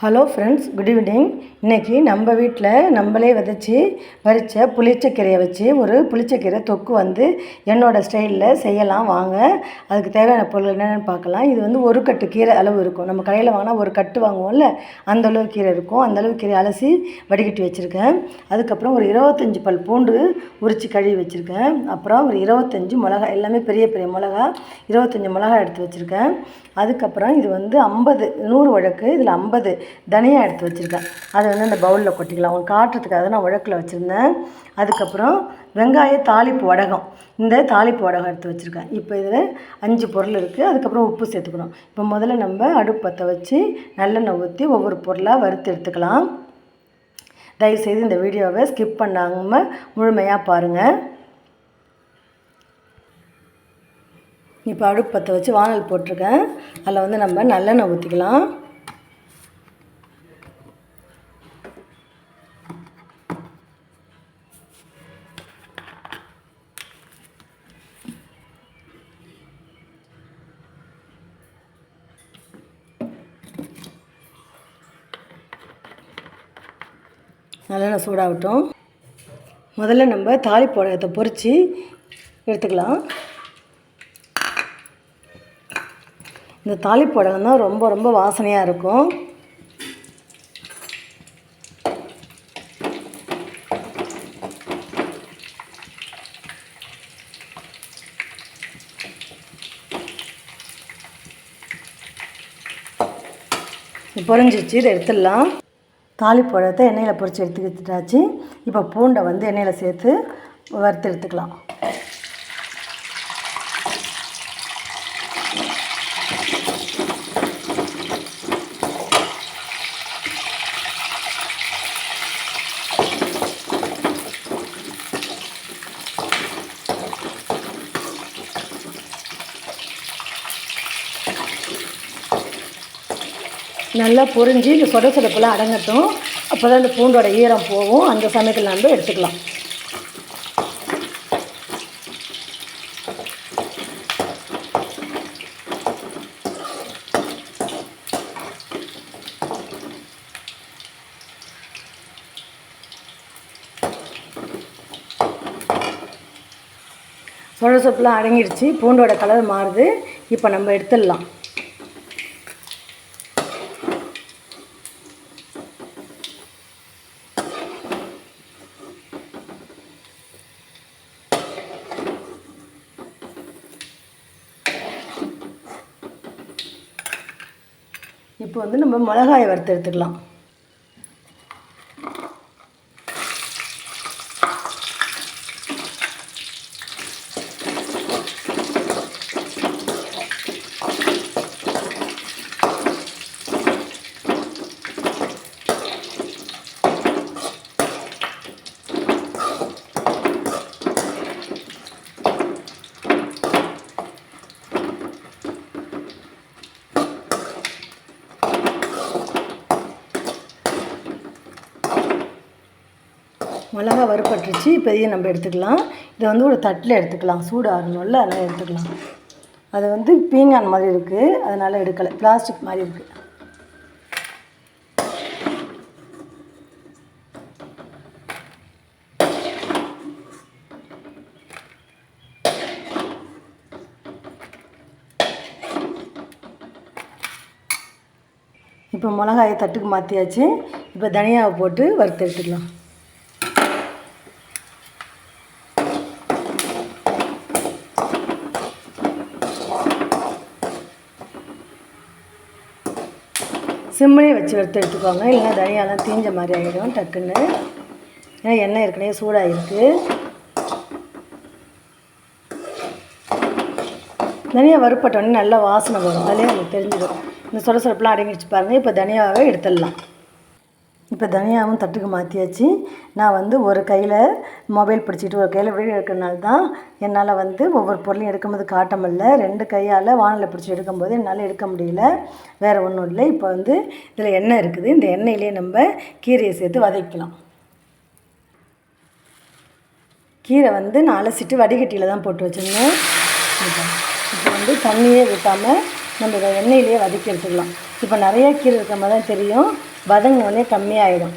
Hello friends good evening இன்றைக்கி நம்ம வீட்டில் நம்மளே விதைச்சி பறித்த புளிச்சக்கீரையை வச்சு ஒரு புளிச்சக்கீரை தொக்கு வந்து என்னோடய ஸ்டைலில் செய்யலாம். வாங்க அதுக்கு தேவையான பொருள் என்னென்னு பார்க்கலாம். இது வந்து ஒரு கட்டு கீரை அளவு இருக்கும். நம்ம கடையில் வாங்கினா ஒரு கட்டு வாங்குவோம்ல அந்தளவு கீரை இருக்கும். அந்த அளவு கீரை அலசி வடிகட்டி வச்சுருக்கேன். அதுக்கப்புறம் ஒரு இருபத்தஞ்சி பல் பூண்டு உரித்து கழுவி வச்சுருக்கேன். அப்புறம் ஒரு இருபத்தஞ்சி மிளகா எல்லாமே பெரிய பெரிய மிளகா இருபத்தஞ்சி மிளகா எடுத்து வச்சுருக்கேன். அதுக்கப்புறம் இது வந்து ஐம்பது நூறு வழக்கு இதில் ஐம்பது தனியாக எடுத்து வச்சுருக்கேன். அதை வந்து அந்த பவுலில் கொட்டிக்கலாம். உங்களுக்கு காட்டுறதுக்காக நான் உழக்கில் வச்சுருந்தேன். அதுக்கப்புறம் வெங்காய தாளிப்பு வடகம். இந்த தாளிப்பு வடகம் எடுத்து வச்சுருக்கேன். இப்போ இதில் அஞ்சு பொருள் இருக்குது அதுக்கப்புறம் உப்பு சேர்த்துக்கணும். இப்போ முதல்ல நம்ம அடுப்பு பற்ற வச்சு நல்லெண்ணெய் ஊற்றி ஒவ்வொரு பொருளாக வறுத்து எடுத்துக்கலாம். தயவுசெய்து இந்த வீடியோவை ஸ்கிப் பண்ணாமல் முழுமையாக பாருங்கள் இப்போ அடுப்பு பற்ற வச்சு வானல் போட்டிருக்கேன். அதில் வந்து நம்ம நல்லெண்ணெய் ஊற்றிக்கலாம் சூடாகட்டும். முதல்ல நம்ம தாளிப்பு வடகத்தை பொறித்து எடுத்துக்கலாம். இந்த தாளிப்பு வடகம் தான் ரொம்ப ரொம்ப வாசனையாக இருக்கும். பொறிஞ்சிச்சு இதை எடுத்துடலாம். தாளிப்பு பழத்தை எண்ணெயில் பொறிச்சு எடுத்துக்கிட்டாச்சு. இப்போ பூண்டை வந்து எண்ணெயில் சேர்த்து வறுத்து எடுத்துக்கலாம். நல்லா பொரிஞ்சு இந்த சொட சொடப்பெல்லாம் அடங்கட்டும். அப்போ தான் இந்த பூண்டோட ஈரம் போகும் அந்த சமயத்தில் நம்ம எடுத்துக்கலாம். சொட சொப்பெலாம் அடங்கிடுச்சு பூண்டோட கலர் மாறுது. இப்போ நம்ம எடுத்துடலாம். இப்போ வந்து நம்ம மிளகாயை வறுத்து எடுத்துக்கலாம் மிளகா வறுப்பட்டுருச்சு இப்போ இதையும் நம்ம எடுத்துக்கலாம். இதை வந்து ஒரு தட்டில் எடுத்துக்கலாம். சூடு ஆறணும்ல அதனால் எடுத்துக்கலாம். அது வந்து பீங்கான் மாதிரி இருக்குது அதனால் எடுக்கலை. பிளாஸ்டிக் மாதிரி இருக்குது இப்போ மிளகாயை தட்டுக்கு மாற்றியாச்சு இப்போ தனியாவை போட்டு வறுத்து எடுத்துக்கலாம். சிம்மிலே வச்சு வறுத்து எடுத்துக்கோங்க. இல்லைன்னா தனியாலாம் தீஞ்ச மாதிரி ஆகிடும் டக்குன்னு. ஏன்னா எண்ணெய் ஏற்கனவே சூடாகிருக்கு தனியாக வறுப்பட்டோன்னே நல்லா வாசனை வரும். அதிலே நமக்கு தெரிஞ்சிடும். இந்த சொட சொடப்பெலாம் அடங்கிடுச்சு பாருங்கள் இப்போ தனியாகவே எடுத்துடலாம். இப்போ தனியாகவும் தட்டுக்கு மாற்றியாச்சு நான் வந்து ஒரு கையில் மொபைல் பிடிச்சிட்டு ஒரு கையில் வீடியோ எடுக்கிறனால தான் என்னால் வந்து ஒவ்வொரு பொருளையும் எடுக்கும்போது காட்ட முடியல ரெண்டு கையால் வானலை பிடிச்சி எடுக்கும்போது என்னால் எடுக்க முடியல. வேறு ஒன்றும் இல்லை. இப்போ வந்து இதில் எண்ணெய் இருக்குது. இந்த எண்ணெயிலே நம்ம கீரையை சேர்த்து வதக்கலாம் கீரை வந்து நான் அலசிட்டு வடிகட்டியில் தான் போட்டு வச்சுருந்தேன். இப்போ வந்து தண்ணியே ஊற்றாமல் நம்ம இதை எண்ணெயிலேயே வதக்கி எடுத்துக்கலாம். இப்போ நிறைய கீரை இருக்க மாதிரி தான் தெரியும். வதங்கினோடனே கம்மியாயிடும்.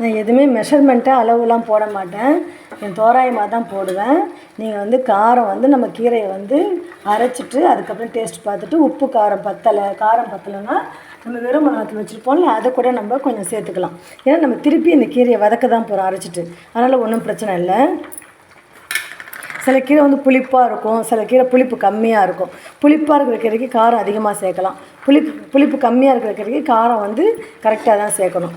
நான் எதுவுமே மெஷர்மெண்ட்டாக அளவுலாம் போட மாட்டேன். என் தோராயமாக தான் போடுவேன். நீங்கள் வந்து காரம் வந்து நம்ம கீரையை வந்து அரைச்சிட்டு அதுக்கப்புறம் டேஸ்ட் பார்த்துட்டு உப்பு காரம் பத்தலை காரம் பத்தலைன்னா நம்ம வெறும் மிளகாத்தூள் வச்சுருப்போம்ல அதை கூட நம்ம கொஞ்சம் சேர்த்துக்கலாம். ஏன்னா நம்ம திருப்பி இந்த கீரையை வதக்க தான் போகிறோம் அரைச்சிட்டு. அதனால் ஒன்றும் பிரச்சனை இல்லை. சில கீரை வந்து புளிப்பாக இருக்கும். சில கீரை புளிப்பு கம்மியாக இருக்கும். புளிப்பாக இருக்கிற கீரைக்கு காரம் அதிகமாக சேர்க்கலாம். புளிப்பு புளிப்பு கம்மியாக இருக்கிற கீரைக்கு காரம் வந்து கரெக்டாக தான் சேர்க்கணும்.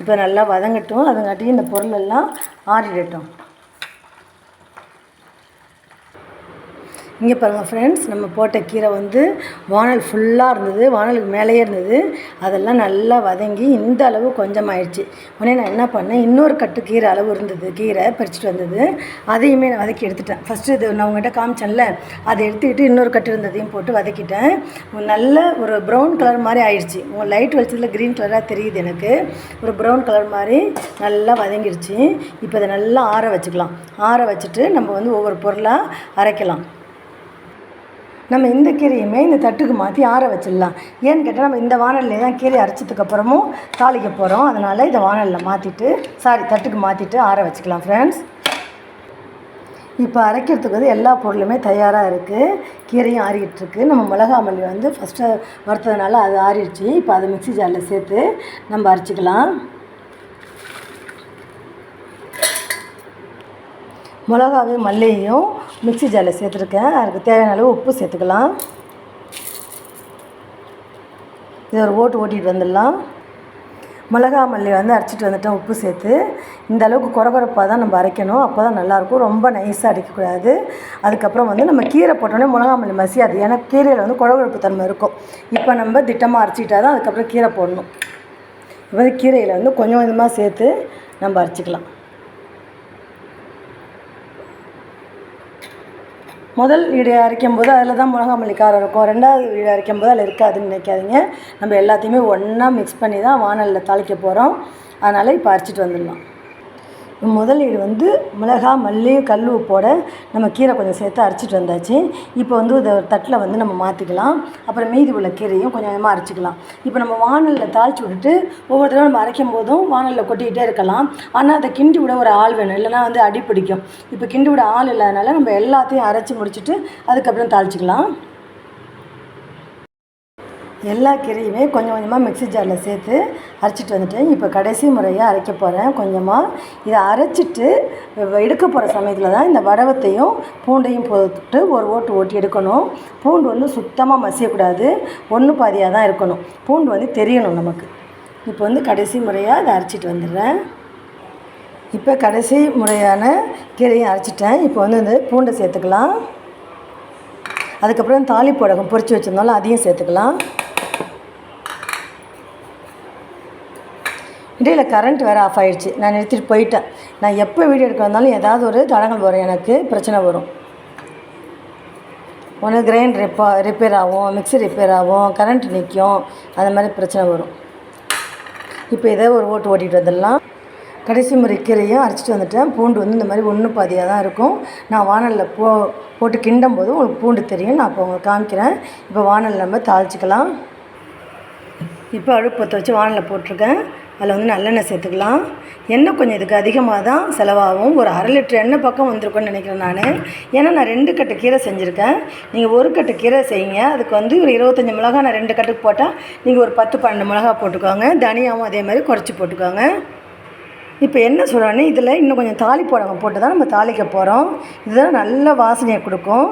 இப்போ நல்லா வதங்கட்டும். அதுங்காட்டி இந்த பொருளெல்லாம் ஆறிடட்டும். இங்கே பாருங்கள் ஃப்ரெண்ட்ஸ் நம்ம போட்ட கீரை வந்து வானல் ஃபுல்லாக இருந்தது வானலுக்கு மேலேயே இருந்தது. அதெல்லாம் நல்லா வதங்கி இந்த அளவு கொஞ்சம் ஆயிடுச்சு உடனே நான் என்ன பண்ணேன் இன்னொரு கட்டு கீரை அளவு இருந்தது கீரை பறிச்சுட்டு வந்தது. அதையுமே நான் வதக்கி எடுத்துட்டேன். ஃபஸ்ட்டு இது நான் உங்கள்கிட்ட காமிச்சேன்ல அதை எடுத்துக்கிட்டு இன்னொரு கட்டு இருந்ததையும் போட்டு வதக்கிட்டேன். நல்ல ஒரு ப்ரௌன் கலர் மாதிரி ஆயிடுச்சு. உங்கள் லைட் வெளிச்சத்தில் க்ரீன் கலராக தெரியுது எனக்கு. ஒரு ப்ரௌன் கலர் மாதிரி நல்லா வதங்கிடுச்சு. இப்போ இதை நல்லா ஆற வச்சுக்கலாம். ஆற வச்சுட்டு நம்ம வந்து ஒவ்வொரு பொருளாக அரைக்கலாம். நம்ம இந்த கீரையுமே இந்த தட்டுக்கு மாற்றி ஆற வச்சிடலாம். ஏன்னு கேட்டால் நம்ம இந்த வானல்லே தான் கீரை அரைச்சதுக்கப்புறமும் தாளிக்க போகிறோம் அதனால் இதை வானலில் மாற்றிட்டு சாரி தட்டுக்கு மாற்றிட்டு ஆற வச்சுக்கலாம் ஃப்ரெண்ட்ஸ் இப்போ அரைக்கிறதுக்கு வந்து எல்லா பொருளுமே தயாராக இருக்குது கீரையும் ஆறிக்கிட்டுருக்கு நம்ம மிளகா மல்லி வந்து ஃபஸ்ட்டு வறுத்ததுனால அது ஆறிடுச்சு. இப்போ அதை மிக்ஸி ஜாரில் சேர்த்து நம்ம அரைச்சிக்கலாம். மிளகாவையும் மல்லியையும் மிக்ஸி ஜாரில் சேர்த்துருக்கேன். அதுக்கு தேவையான அளவு உப்பு சேர்த்துக்கலாம். இதை ஒரு ஓட்டு ஓட்டிகிட்டு வந்துடலாம். மிளகா மல்லி வந்து அரைச்சிட்டு வந்துட்டேன் உப்பு சேர்த்து. இந்த அளவுக்கு குறகுறப்பாக தான் நம்ம அரைக்கணும். அப்போ தான் நல்லாயிருக்கும். ரொம்ப நைஸாக அரைக்கக்கூடாது அதுக்கப்புறம் வந்து நம்ம கீரை போட்டோன்னே மிளகா மல்லி மசியாது. ஏன்னா கீரையில் வந்து குழகுழப்பு தன்மை இருக்கும். இப்போ நம்ம திட்டமாக அரைச்சிக்கிட்டா தான் அதுக்கப்புறம் கீரை போடணும். இப்போ வந்து கீரையில் வந்து கொஞ்சம் கொஞ்சமாக சேர்த்து நம்ம அரைச்சிக்கலாம். முதல் வீடியோ அரைக்கும் போது அதில் தான் மிளகா காரம் இருக்கும். ரெண்டாவது வீடியோ அரைக்கும் போது அதில் இருக்காதுன்னு நினைக்காதீங்க. நம்ம எல்லாத்தையுமே ஒன்றா மிக்ஸ் பண்ணி தான் வானலில் தாளிக்க போகிறோம் அதனால் இப்போ அரைச்சிட்டு வந்துடலாம். முதலீடு வந்து மிளகா மல்லி கல் உப்போட நம்ம கீரை கொஞ்சம் சேர்த்து அரைச்சிட்டு வந்தாச்சு. இப்போ வந்து இதை ஒரு தட்டில் வந்து நம்ம மாற்றிக்கலாம் அப்புறம் மீதி உள்ள கீரையும் கொஞ்சம் கொஞ்சமாக அரைச்சிக்கலாம். இப்போ நம்ம வானலில் தாளித்து விட்டுட்டு ஒவ்வொரு தடவை நம்ம அரைக்கும் போதும் வானலில் கொட்டிக்கிட்டே இருக்கலாம். ஆனால் அதை கிண்டி விட ஒரு ஆள் வேணும். இல்லைனா வந்து அடி பிடிக்கும். இப்போ கிண்டி விட ஆள் இல்லாதனால நம்ம எல்லாத்தையும் அரைச்சி முடிச்சுட்டு அதுக்கப்புறம் தாளிச்சிக்கலாம். எல்லா கீரையுமே கொஞ்சம் கொஞ்சமாக மிக்ஸி ஜாரில் சேர்த்து அரைச்சிட்டு வந்துட்டேன் இப்போ கடைசி முறையாக அரைக்க போகிறேன் கொஞ்சமாக இதை அரைச்சிட்டு எடுக்க போகிற சமயத்தில் தான் இந்த வடவத்தையும் பூண்டையும் போட்டு ஒரு ஓட்டு ஓட்டி எடுக்கணும். பூண்டு வந்து சுத்தமாக மசியக்கூடாது ஒன்று பாதியாக தான் இருக்கணும். பூண்டு வந்து தெரியணும் நமக்கு. இப்போ வந்து கடைசி முறையாக இதை அரைச்சிட்டு வந்துடுறேன். இப்போ கடைசி முறையான கீரையும் அரைச்சிட்டேன். இப்போ வந்து இந்த பூண்டை சேர்த்துக்கலாம். அதுக்கப்புறம் தாளிப்போடகம் பொரிச்சு வச்சுருந்தாலும் அதையும் சேர்த்துக்கலாம். இடையில் கரண்ட் வேறு ஆஃப் ஆகிடுச்சு நான் நிறுத்திட்டு போயிட்டேன். நான் எப்போ வீடியோ எடுக்க வந்தாலும் ஏதாவது ஒரு தடங்கள் வரும். எனக்கு பிரச்சனை வரும். ஒன்று கிரைண்ட் ரிப்பா ரிப்பேர் ஆகும் மிக்சி ரிப்பேர் ஆகும் கரண்ட் நிற்கும் அந்த மாதிரி பிரச்சனை வரும். இப்போ இதை ஒரு ஓட்டு ஓட்டிகிட்டு வந்துடலாம். கடைசி முறை கீரையும் அரைச்சிட்டு வந்துட்டேன். பூண்டு வந்து இந்த மாதிரி ஒன்று பாதியாக தான் இருக்கும். நான் வானலில் போ போட்டு கிண்டும் போது உங்களுக்கு பூண்டு தெரியும். நான் இப்போ உங்களுக்கு காமிக்கிறேன். இப்போ வானலில் நம்ம தாளிச்சிக்கலாம். இப்போ அடுப்பு பற்ற வச்சு வானலில் போட்டிருக்கேன். அதில் வந்து நல்லெண்ணெய் சேர்த்துக்கலாம். எண்ணெய் கொஞ்சம் இதுக்கு அதிகமாக தான் செலவாகும். ஒரு அரை லிட்டர் எண்ணெய் பக்கம் வந்திருக்கும்னு நினைக்கிறேன் நான். ஏன்னா நான் ரெண்டு கட்டு கீரை செஞ்சுருக்கேன். நீங்கள் ஒரு கட்டு கீரை செய்யுங்க. அதுக்கு வந்து ஒரு இருபத்தஞ்சி மிளகா நான் ரெண்டு கட்டுக்கு போட்டால் நீங்கள் ஒரு பத்து பன்னெண்டு மிளகா போட்டுக்கோங்க. தனியாகவும் அதே மாதிரி குறைச்சி போட்டுக்கோங்க. இப்போ என்ன சொல்கிறேன்னு இதில் இன்னும் கொஞ்சம் தாலி போடவங்க போட்டு தான் நம்ம தாளிக்க போகிறோம். இதுதான் நல்ல வாசனையை கொடுக்கும்.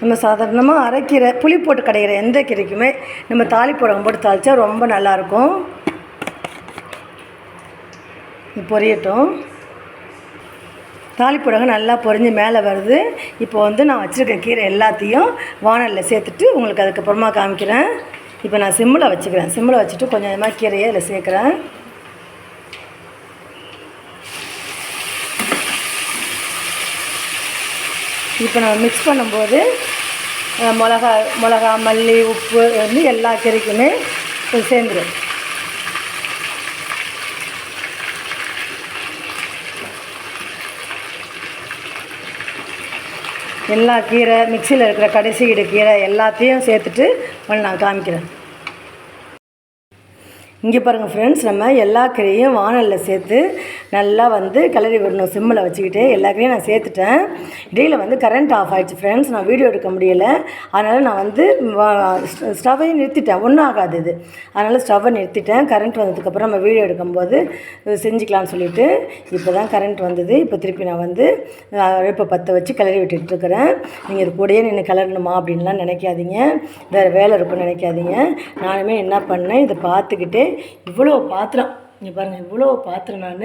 நம்ம சாதாரணமாக அரைக்கீரை புளி போட்டு கிடைக்கிற எந்த கீரைக்குமே நம்ம தாளிப்புடகம் போட்டு தாளித்தா ரொம்ப நல்லாயிருக்கும். பொரியட்டும். தாளிப்புடகம் நல்லா பொரிஞ்சு மேலே வருது. இப்போ வந்து நான் வச்சுருக்க கீரை எல்லாத்தையும் வானலில் சேர்த்துட்டு உங்களுக்கு அதுக்கப்புறமா காமிக்கிறேன். இப்போ நான் சிம்மில் வச்சுக்கிறேன். சிம்மில் வச்சுட்டு கொஞ்சம் கொஞ்சமாக கீரையை இதில் சேர்க்குறேன். இப்போ நம்ம மிக்ஸ் பண்ணும்போது மிளகா மிளகா மல்லி உப்பு வந்து எல்லா கீரைக்குமே சேர்ந்துடும் எல்லா கீரை மிக்சியில் இருக்கிற கடைசி இடு கீரை எல்லாத்தையும் சேர்த்துட்டு ஒன்று நான் காமிக்கிறேன். இங்கே பாருங்கள் ஃப்ரெண்ட்ஸ் நம்ம எல்லா கீரையும் வானலில் சேர்த்து நல்லா வந்து கிளறி விடணும் சிம்மில் வச்சுக்கிட்டு எல்லாத்தையும் நான் சேர்த்துட்டேன். இடையில் வந்து கரண்ட் ஆஃப் ஆகிடுச்சு ஃப்ரெண்ட்ஸ் நான் வீடியோ எடுக்க முடியலை. அதனால் நான் வந்து ஸ்டவ்வையும் நிறுத்திட்டேன். ஒன்றும் ஆகாது இது. அதனால் ஸ்டவ்வை நிறுத்திட்டேன். கரண்ட் வந்ததுக்கப்புறம் நம்ம வீடியோ எடுக்கும்போது செஞ்சுக்கலாம்னு சொல்லிட்டு இப்போ தான் கரண்ட் வந்தது. இப்போ திருப்பி நான் வந்து அடுப்பை பற்ற வச்சு கிளறி விட்டுட்டுருக்கிறேன் நீங்கள் இது கூடயே நின்று கிளறணுமா அப்படின்லாம் நினைக்காதீங்க. வேறு வேலை இருக்குன்னு நினைக்காதீங்க. நானுமே என்ன பண்ணேன் இதை பார்த்துக்கிட்டே இவ்வளோ பாத்திரம் இங்கே பாருங்கள் இவ்வளோ பாத்திரம் நான்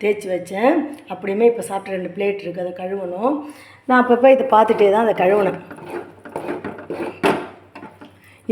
தேய்ச்சி வச்சேன். அப்படியுமே இப்போ சாப்பிட்ட ரெண்டு பிளேட் இருக்குது அதை கழுவணும். நான் அப்பப்போ இதை பார்த்துட்டே தான் அதை கழுவினேன்.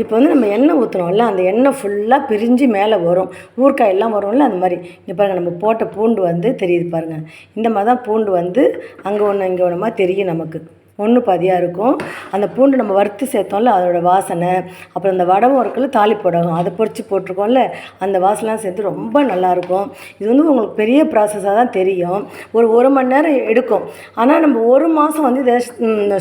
இப்போ வந்து நம்ம எண்ணெய் ஊற்றுறோம்ல அந்த எண்ணெய் ஃபுல்லாக பிரிஞ்சு மேலே வரும். ஊறுக்காய் எல்லாம் வரும்ல அந்த மாதிரி. இங்கே பாருங்கள் நம்ம போட்ட பூண்டு வந்து தெரியுது பாருங்கள் இந்த மாதிரி தான் பூண்டு வந்து அங்கே ஒன்று இங்கே ஒன்றுமா தெரியும் நமக்கு. ஒன்று பாதியாக இருக்கும். அந்த பூண்டு நம்ம வறுத்து சேர்த்தோம்ல அதோட வாசனை அப்புறம் இந்த வடகம் இருக்குல்ல தாளிப்படகம் அதை பொறிச்சு போட்டிருக்கோம்ல அந்த வாசனைலாம் சேர்த்து ரொம்ப நல்லாயிருக்கும். இது வந்து உங்களுக்கு பெரிய ப்ராசஸாக தான் தெரியும். ஒரு ஒரு மணி நேரம் எடுக்கும். ஆனால் நம்ம ஒரு மாதம் வந்து இதை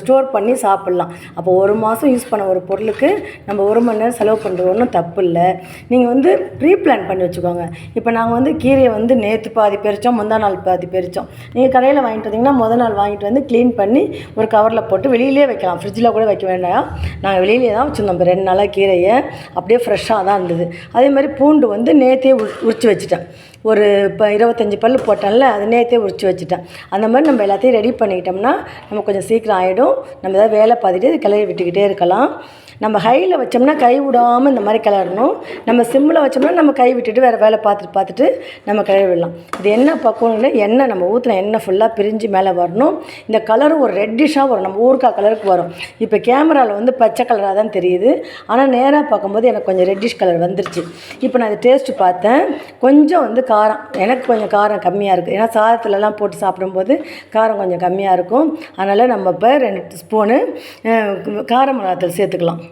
ஸ்டோர் பண்ணி சாப்பிட்லாம். அப்போ ஒரு மாதம் யூஸ் பண்ண ஒரு பொருளுக்கு நம்ம ஒரு மணி நேரம் செலவு பண்ணுறது ஒன்றும் தப்பு இல்லை நீங்கள் வந்து ப்ரீ பிளான் பண்ணி வச்சுக்கோங்க. இப்போ நாங்கள் வந்து கீரையை வந்து நேற்று பாதி பறித்தோம் முந்தா நாள் பாதி பறித்தோம் நீங்கள் கடையில் வாங்கிட்டு வந்தீங்கன்னா முதல் நாள் வாங்கிட்டு வந்து க்ளீன் பண்ணி ஒரு கவரில் போட்டு வெளியிலே வைக்கலாம். ஃப்ரிட்ஜில் கூட வைக்க வேண்டாம். நாங்கள் வெளியிலே தான் வச்சுருந்தோம். இப்போ ரெண்டு நாளாக கீரையை அப்படியே ஃப்ரெஷ்ஷாக தான் இருந்தது. அதே மாதிரி பூண்டு வந்து நேற்றே உரி உரிச்சு வச்சுட்டேன். ஒரு இப்போ இருபத்தஞ்சி பல் போட்டேன்ல அது நேற்றே உரிச்சு வச்சுட்டேன். அந்த மாதிரி நம்ம எல்லாத்தையும் ரெடி பண்ணிக்கிட்டோம்னா நம்ம கொஞ்சம் சீக்கிரம் ஆகிடும் நம்ம ஏதாவது வேலை பார்த்துட்டு கிளறி விட்டுக்கிட்டே இருக்கலாம். நம்ம ஹையில் வச்சோம்னா கை விடாமல் இந்த மாதிரி கிளறணும். நம்ம சிம்மில் வச்சோம்னா நம்ம கை விட்டுட்டு வேறு வேலை பார்த்துட்டு பார்த்துட்டு நம்ம கிளறி விடலாம் இது என்ன பக்குவம் எண்ணெய் நம்ம ஊற்றின எண்ணெய் ஃபுல்லாக பிரிஞ்சு மேலே வரணும். இந்த கலரும் ஒரு ரெட்டிஷாக வரும். நம்ம ஊறுக்காய் கலருக்கு வரும். இப்போ கேமராவில் வந்து பச்சை கலராக தான் தெரியுது. ஆனால் நேராக பார்க்கும்போது எனக்கு கொஞ்சம் ரெட்டிஷ் கலர் வந்துருச்சு. இப்போ நான் இது டேஸ்ட்டு பார்த்தேன். கொஞ்சம் வந்து காரம். எனக்கு கொஞ்சம் காரம் கம்மியாக இருக்குது ஏன்னா சாதத்துலலாம் போட்டு சாப்பிடும்போது காரம் கொஞ்சம் கம்மியாக இருக்கும். அதனால் நம்ம இப்போ ரெண்டு ஸ்பூனு கார மிளகாத்தூள் சேர்த்துக்கலாம்.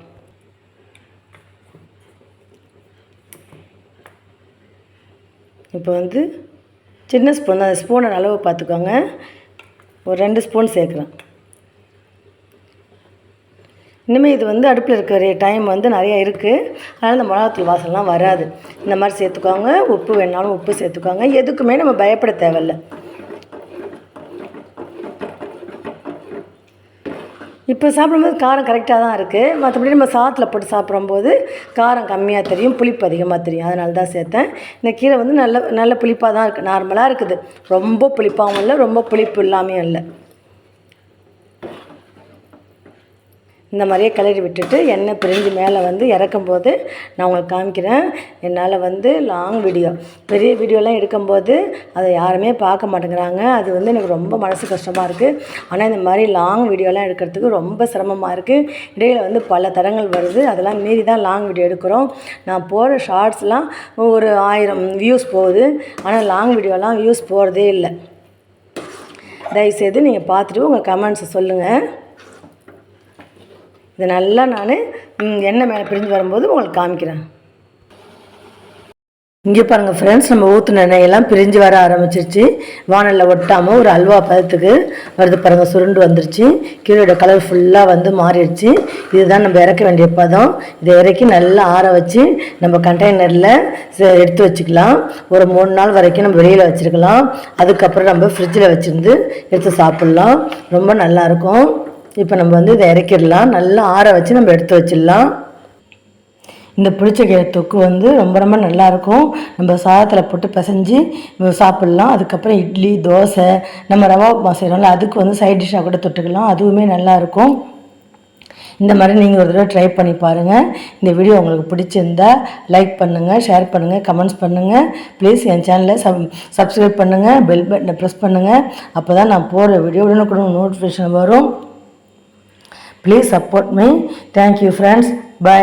இப்போ வந்து சின்ன ஸ்பூன் அந்த ஸ்பூனோட அளவு பார்த்துக்கோங்க. ஒரு ரெண்டு ஸ்பூன் சேர்க்குறேன். இனிமேல் இது வந்து அடுப்பில் இருக்கிற டைம் வந்து நிறையா இருக்குது அதனால் இந்த மிளகாத்தூள் வாசம்லாம் வராது. இந்த மாதிரி சேர்த்துக்கோங்க. உப்பு வேணாலும் உப்பு சேர்த்துக்கோங்க. எதுக்குமே நம்ம பயப்பட தேவையில்ல. இப்போ சாப்பிடும்போது காரம் கரெக்டாக தான் இருக்குது மற்றபடி நம்ம சாதத்தில் போட்டு சாப்பிடும்போது காரம் கம்மியாக தெரியும் புளிப்பு அதிகமாக தெரியும். அதனால தான் சேர்த்தேன். இந்த கீரை வந்து நல்ல நல்ல புளிப்பாக தான் இருக்குது நார்மலாக இருக்குது. ரொம்ப புளிப்பாகவும் இல்லை ரொம்ப புளிப்பு இல்லாமையும் இல்லை. இந்த மாதிரியே கிளறி விட்டுட்டு எண்ணெய் பிரிஞ்சு மேலே வந்து இறக்கும் போது நான் உங்களுக்கு காமிக்கிறேன். என்னால் வந்து லாங் வீடியோ பெரிய வீடியோலாம் எடுக்கும்போது அதை யாருமே பார்க்க மாட்டேங்கிறாங்க. அது வந்து எனக்கு ரொம்ப மனசு கஷ்டமாக இருக்குது ஆனால் இந்த மாதிரி லாங் வீடியோலாம் எடுக்கிறதுக்கு ரொம்ப சிரமமாக இருக்குது இடையில் வந்து பல தடங்கள் வருது. அதெல்லாம் மீறி தான் லாங் வீடியோ எடுக்கிறோம். நான் போகிற ஷார்ட்ஸ்லாம் ஒரு ஆயிரம் வியூஸ் போகுது. ஆனால் லாங் வீடியோலாம் வியூஸ் போகிறதே இல்லை. தயவுசெய்து நீங்கள் பார்த்துட்டு உங்கள் கமெண்ட்ஸை சொல்லுங்கள் இது நல்லா நான் எண்ணெய் மேலே பிரிஞ்சு வரும்போது உங்களுக்கு காமிக்கிறேன். இங்கே பாருங்கள் ஃப்ரெண்ட்ஸ் நம்ம ஊற்றின எண்ணெயெல்லாம் பிரிஞ்சு வர ஆரம்பிச்சிருச்சு. வானலில் ஒட்டாமல் ஒரு அல்வா பதத்துக்கு வருது பாருங்கள் சுருண்டு வந்துருச்சு. கீழோட கலர் ஃபுல்லாக வந்து மாறிடுச்சு. இதுதான் நம்ம இறக்க வேண்டிய பதம். இதை இறக்கி நல்லா ஆற வச்சு நம்ம கண்டெய்னரில் எடுத்து வச்சுக்கலாம். ஒரு மூணு நாள் வரைக்கும் நம்ம வெளியில் வச்சுருக்கலாம். அதுக்கப்புறம் நம்ம ஃப்ரிட்ஜில் வச்சுருந்து எடுத்து சாப்பிட்லாம். ரொம்ப நல்லாயிருக்கும் இப்போ நம்ம வந்து இதை இறக்கிடலாம். நல்லா ஆற வச்சு நம்ம எடுத்து வச்சிடலாம். இந்த புளிச்சக்கீரை தொக்கு வந்து ரொம்ப ரொம்ப நல்லாயிருக்கும் நம்ம சாதத்தில் போட்டு பிசைஞ்சு சாப்பிட்லாம். அதுக்கப்புறம் இட்லி தோசை நம்ம ரவா உப்புமா செய்கிறோம்ல அதுக்கு வந்து சைட் டிஷ்ஷாக கூட தொட்டுக்கலாம். அதுவுமே நல்லாயிருக்கும் இந்த மாதிரி நீங்கள் ஒரு தடவை ட்ரை பண்ணி பாருங்கள் இந்த வீடியோ உங்களுக்கு பிடிச்சிருந்தா லைக் பண்ணுங்கள் ஷேர் பண்ணுங்கள் கமெண்ட்ஸ் பண்ணுங்கள் ப்ளீஸ் என் சேனலை சப் சப்ஸ்கிரைப் பண்ணுங்கள் பெல் பட்டனை ப்ரெஸ் பண்ணுங்கள் அப்போ தான் நான் போடுற வீடியோ உடனுக்குடன் நோட்டிஃபிகேஷன் வரும். Please support me thank you friends bye